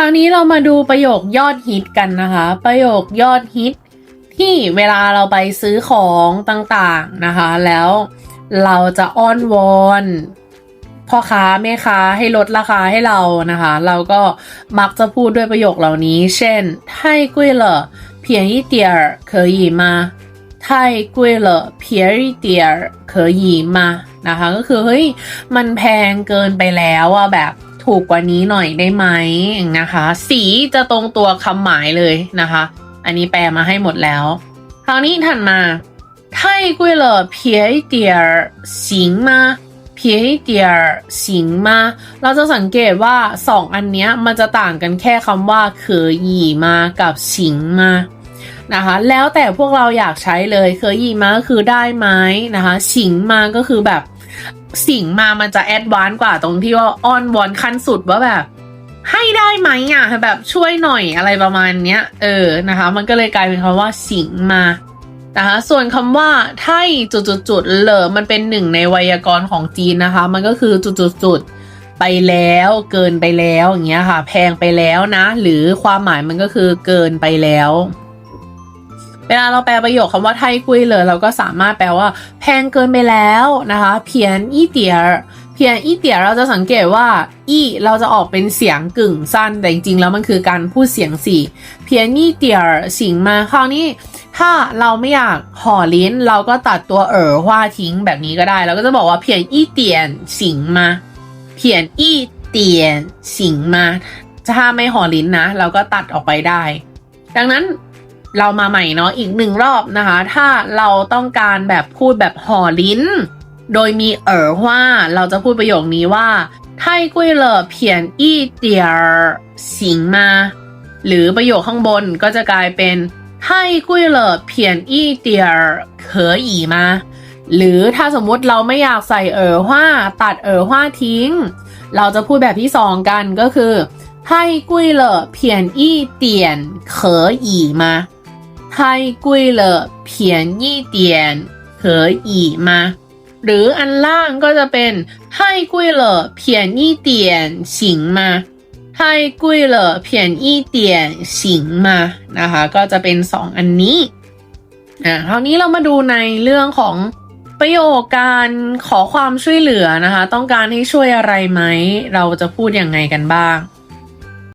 คราวนี้เรามาดูประโยคยอดฮิตกันนะคะ ประโยคยอดฮิตที่เวลาเราไปซื้อของต่างๆนะคะ แล้วเราจะอ้อนวอนพ่อค้าแม่ค้าให้ลดราคาให้เรานะคะ เราก็มักจะพูดด้วยประโยคเหล่านี้ เช่นไทยกุ้ยเหรอเพียงอีเตียร์เคยไทยกุ้ยเหรอเพียงอีเตียร์เคยนะคะ ก็คือเฮ้ยมันแพงเกินไปแล้วอะแบบ ถูกกว่านี้หน่อยได้ไหมนะคะ สีจะตรงตัวคำหมายเลยนะคะ อันนี้แปลมาให้หมดแล้ว คราวนี้ถัดมา太贵了便宜点儿行吗便宜点儿行吗เราจะสังเกตว่าสองอันเนี้ยมันจะต่างกันแค่คำว่าเคยหยีมากับสิงมานะคะ แล้วแต่พวกเราอยากใช้เลยเคยหยีมาก็คือได้ไหมนะคะสิงมาก็คือแบบ สิงมามันจะแอดวานกว่าตรงที่ว่าอ้อนวอนขั้นสุดว่าแบบ ให้ได้ไหมอะแบบช่วยหน่อยอะไรประมาณเนี้ย เออนะคะ มันก็เลยกลายเป็นคำว่าสิงมานะคะส่วนคำว่าไทจุดๆเหลอมันเป็นหนึ่งในไวยากรณ์ของจีนนะคะ มันก็คือจุดๆไปแล้วเกินไปแล้วอย่างเงี้ยค่ะ แพงไปแล้วนะ หรือความหมายมันก็คือเกินไปแล้ว เวลาเราแปลประโยคคำว่าไทยกุยเลยเราก็สามารถแปลว่า แพงเกินไปแล้วนะคะเพียนอีเตียเพียนอีเตียเราจะสังเกตว่าอีเราจะออกเป็นเสียงกึ่งสั้นแต่จริงๆแล้วมันคือการพูดเสียงสี่เพียนอีเตียสิงมาคราวนี้ถ้าเราไม่อยากห่อลิ้น เราก็ตัดตัวเอ๋อว่าทิ้งแบบนี้ก็ได้ เราก็จะบอกว่าเพียนอีเตียนสิงมาเพียนอีเตียนสิงมาถ้าไม่ห่อลิ้นนะ เราก็ตัดออกไปได้ ดังนั้น เรามาใหม่เนาะอีกหนึ่งรอบนะคะ ถ้าเราต้องการแบบพูดแบบห่อลิ้น โดยมีเอ๋อว่าเราจะพูดประโยคนี้ว่าไทยกุ้ยเล่อเพียนอี้เตียร์สิงมา หรือประโยคข้างบนก็จะกลายเป็นไทยกุ้ยเล่อเพียนอี้เตียร์เขออีมา หรือถ้าสมมุติเราไม่อยากใส่เอ๋อว่าตัดเอ๋อว่าทิ้ง เราจะพูดแบบที่สองกันก็คือไทยกุ้ยเล่อเพียนอี้เตียนเขออีมา 太贵了便宜点可以吗หรืออันล่างก็จะเป็น太贵了便宜点行吗太贵了便宜点行吗นะคะ ก็จะเป็นสองอันนี้อ่าคราวนี้เรามาดูในเรื่องของประโยคการขอความช่วยเหลือนะคะ ต้องการให้ช่วยอะไรไหม เราจะพูดยังไงกันบ้าง